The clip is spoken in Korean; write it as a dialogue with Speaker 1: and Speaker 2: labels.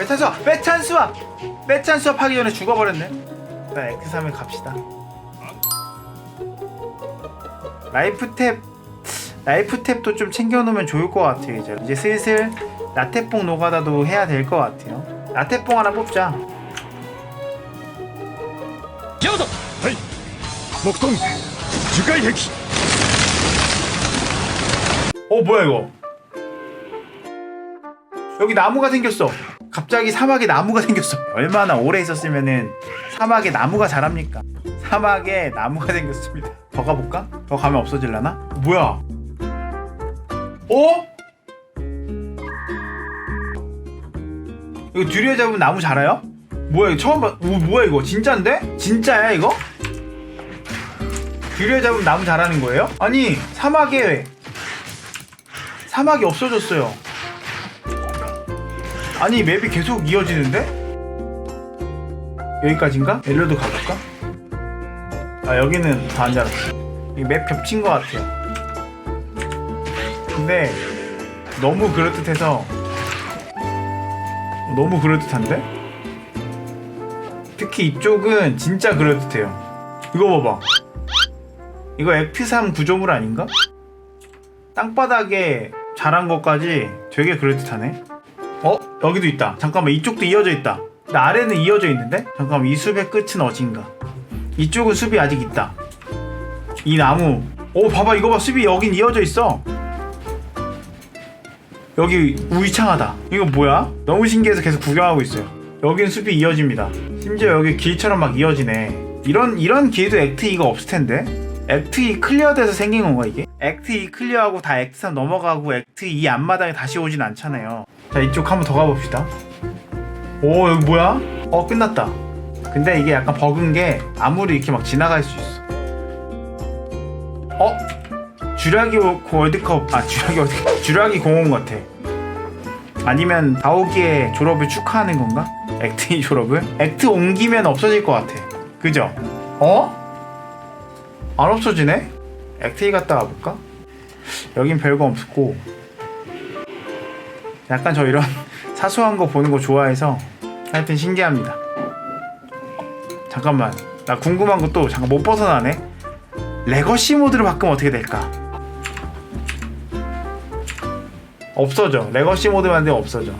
Speaker 1: 메탄 수압! 메탄 수압! 메탄 수압 하기 전에 죽어버렸네 일단 X3에 갑시다 라이프탭 라이프탭도 좀 챙겨놓으면 좋을 것 같아요 이제 이제 슬슬 라테뽕 노가다도 해야 될 것 같아요 라테뽕 하나 뽑자
Speaker 2: 겨우도! 하이! 목동! 주가이 핵!
Speaker 1: 어 뭐야 이거 여기 나무가 생겼어 갑자기 사막에 나무가 생겼어 얼마나 오래 있었으면은 사막에 나무가 자랍니까 사막에 나무가 생겼습니다 더 가볼까? 더 가면 없어질라나? 뭐야 어? 이거 뒤에 잡으면 나무 자라요? 뭐야 이거 처음 봐 오, 뭐야 이거 진짜인데? 진짜야 이거? 뒤에 잡으면 나무 자라는 거예요? 아니 사막에 사막이 없어졌어요. 아니 맵이 계속 이어지는데? 여기까지인가? 엘로도 가볼까? 아 여기는 다안 자랐어. 이맵 겹친 것 같아요. 근데 너무 그럴듯해서 너무 그럴듯한데? 특히 이쪽은 진짜 그럴듯해요. 이거 봐봐. 이거 F3 구조물 아닌가? 땅바닥에 자란 것까지 되게 그럴듯하네. 어? 여기도 있다. 잠깐만 이쪽도 이어져 있다. 근데 아래는 이어져 있는데? 잠깐만 이 숲의 끝은 어딘가? 이쪽은 숲이 아직 있다. 이 나무. 오 봐봐 이거 봐 숲이 여긴 이어져 있어. 여기 우이창하다. 이거 뭐야? 너무 신기해서 계속 구경하고 있어요. 여긴 숲이 이어집니다. 심지어 여기 길처럼 막 이어지네. 이런 이런 기회도 액트 2가 없을 텐데. 액트 2 클리어돼서 생긴 건가 이게? 액트 2 클리어하고 다 액트 3 넘어가고 액트 2 앞마당에 다시 오진 않잖아요. 자 이쪽 한번 더 가봅시다. 오 여기 뭐야? 어 끝났다. 근데 이게 약간 버그인 게 아무리 이렇게 막 지나갈 수 있어. 어? 주라기 워- 월드컵 아 주라기 월드컵 주라기 공원 같아. 아니면 다오기의 졸업을 축하하는 건가? 액트 2 졸업을? 액트 옮기면 없어질 것 같아. 그죠? 어? 안 없어지네? 2 갔다 와볼까? 여긴 별거 없고 약간 저 이런 사소한 거 보는 거 좋아해서 하여튼 신기합니다. 잠깐만 나 궁금한 것도 잠깐 못 벗어나네. 레거시 모드로 바꾸면 어떻게 될까? 없어져. 레거시 모드 만들면 없어져.